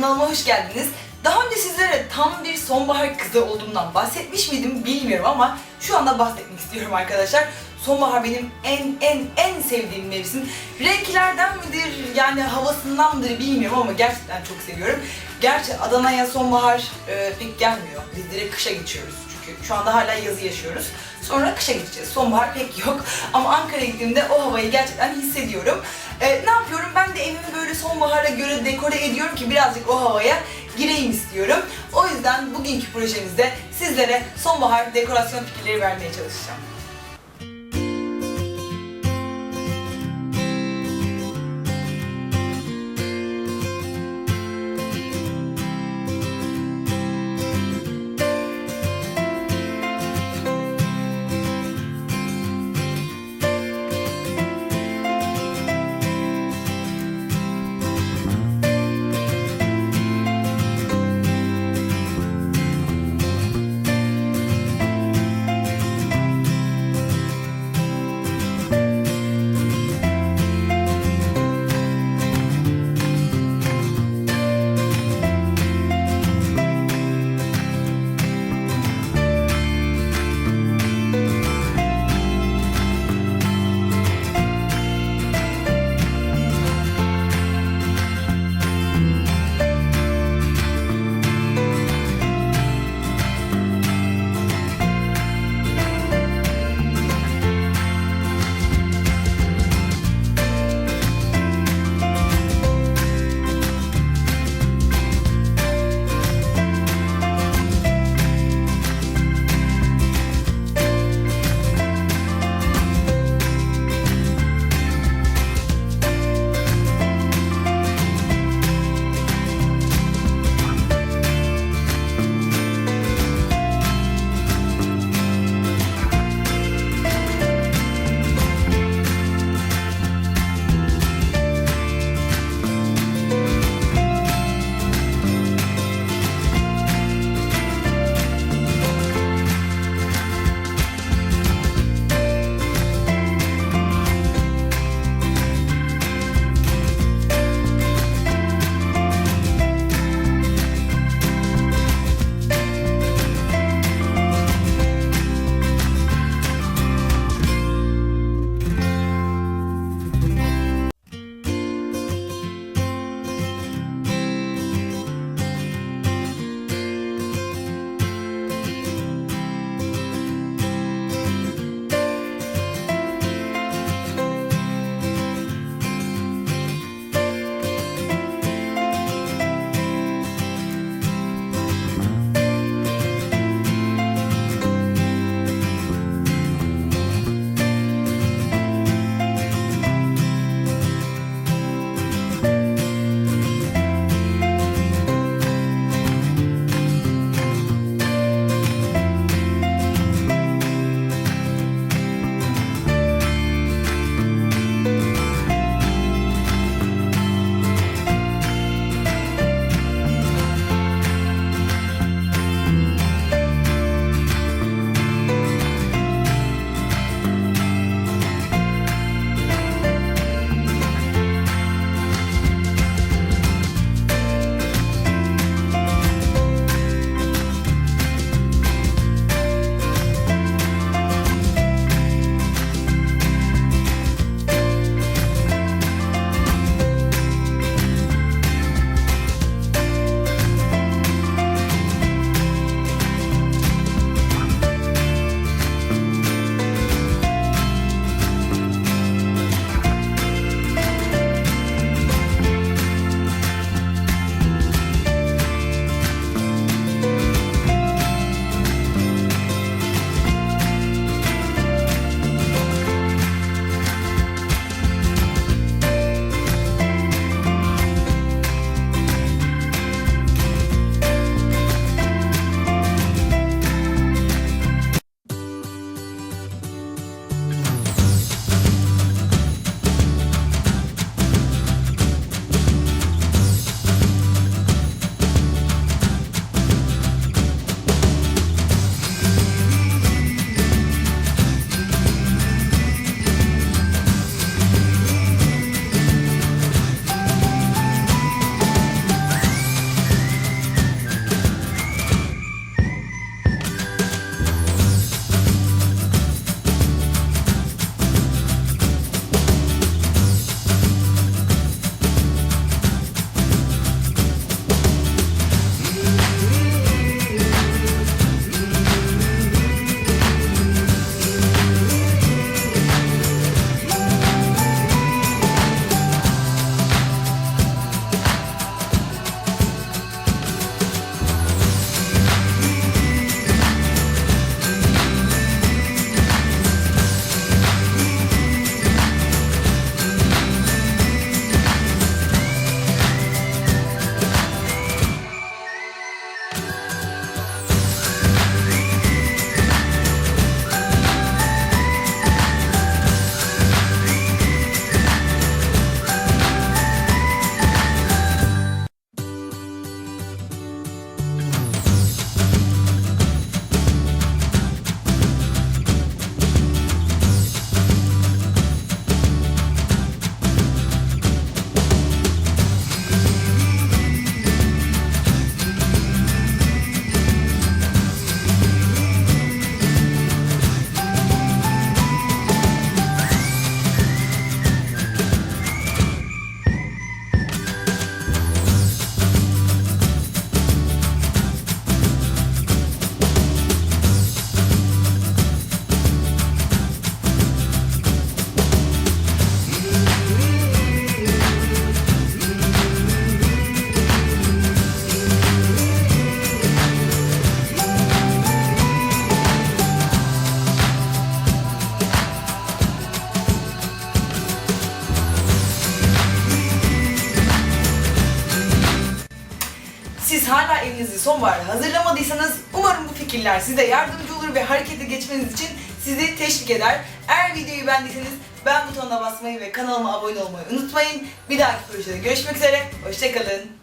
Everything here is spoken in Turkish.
kanalıma hoş geldiniz. Daha önce sizlere tam bir sonbahar kızı olduğumdan bahsetmiş miydim bilmiyorum ama şu anda bahsetmek istiyorum arkadaşlar. Sonbahar benim en en en sevdiğim mevsim. Renklerden midir, yani havasından mıdır bilmiyorum ama gerçekten çok seviyorum. Gerçi Adana'ya sonbahar e, pek gelmiyor. Biz direkt kışa geçiyoruz çünkü şu anda hala yazı yaşıyoruz. Sonra kışa geçeceğiz. Sonbahar pek yok. Ama Ankara'ya gittiğimde o havayı gerçekten hissediyorum. Ee, ne yapıyorum? Ben de evimi böyle sonbahara göre dekore ediyorum ki birazcık o havaya gireyim istiyorum. O yüzden bugünkü projemizde sizlere sonbahar dekorasyon fikirleri vermeye çalışacağım. Siz hala evinizi sonbahara hazırlamadıysanız umarım bu fikirler size yardımcı olur ve harekete geçmeniz için sizi teşvik eder. Eğer videoyu beğendiyseniz beğen butonuna basmayı ve kanalıma abone olmayı unutmayın. Bir dahaki projede görüşmek üzere. Hoşçakalın.